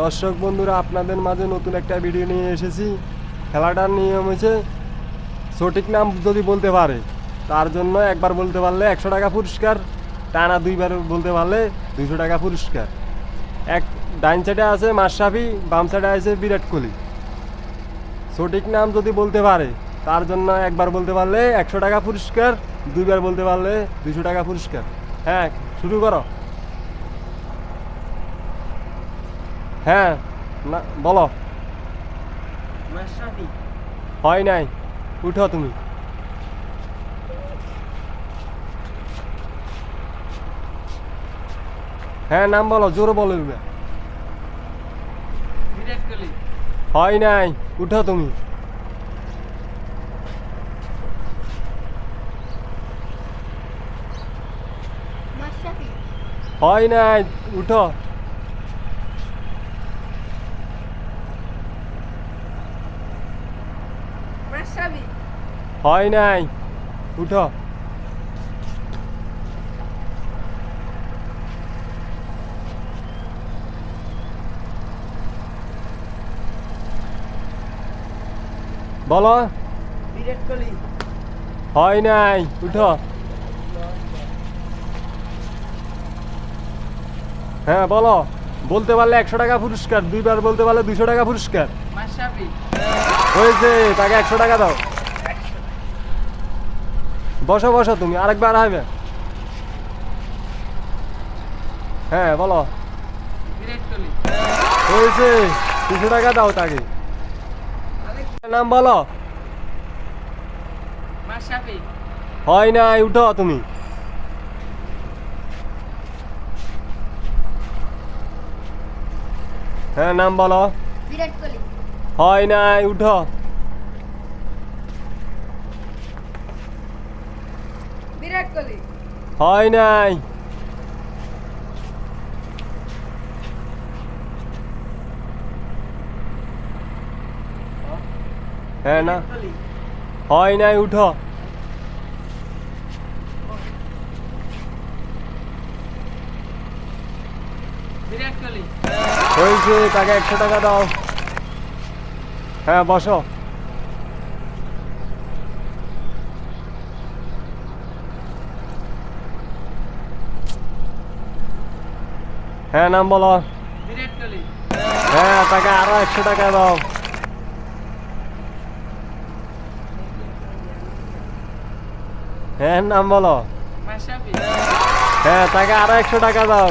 দর্শক বন্ধুরা, আপনাদের মাঝে নতুন একটা ভিডিও নিয়ে এসেছি। খেলাটার নিয়ম হয়েছে সঠিক নাম যদি বলতে পারে, তার জন্য একবার বলতে পারলে একশো টাকা পুরস্কার, টানা দুইবার বলতে পারলে দুইশো টাকা পুরস্কার। এক ডাইন সাইডে আছে মাশরাফি, বাম সাইডে আছে বিরাট কোহলি। সঠিক নাম যদি বলতে পারে, তার জন্য একবার বলতে পারলে একশো টাকা পুরস্কার, দুইবার বলতে পারলে দুশো টাকা পুরস্কার। হ্যাঁ শুরু করো। হ্যাঁ না বলো। হয় নাই। উঠো তুমি। হ্যাঁ নাম বলো জোরে বলো। হয় নাই। উঠো তুমি। হয় নাই। উঠো। হয় নাই। উঠো। বলো। বিরাট কোহলি। হয় নাই। উঠো। হ্যাঁ বলো। বলতে পারলে একশো টাকা পুরস্কার দুইবার বলতে পারলে দুশো টাকা পুরস্কার। হয়েছে, তাকে একশো টাকা দাও। বসো বসো তুমি, আরেকবার হবে হ্যাঁ বলো। হয়েছে, দুশো টাকা দাও তাকে। নাম বলো। হয় নাই উঠো তুমি। হ্যাঁ নাম বলো। বিরাট কোহলি। হয় নাই উঠো। বিরাট কোহলি। হয় নাই। হ্যাঁ না। হয় নাই উঠো। হয়েছে তাকে একশো টাকা দাও। হ্যাঁ বসো। হ্যাঁ নাম বলো। হ্যাঁ তাকে আরও একশো টাকা দাও। হ্যাঁ নাম বলো। হ্যাঁ তাকে আরও একশো টাকা দাও।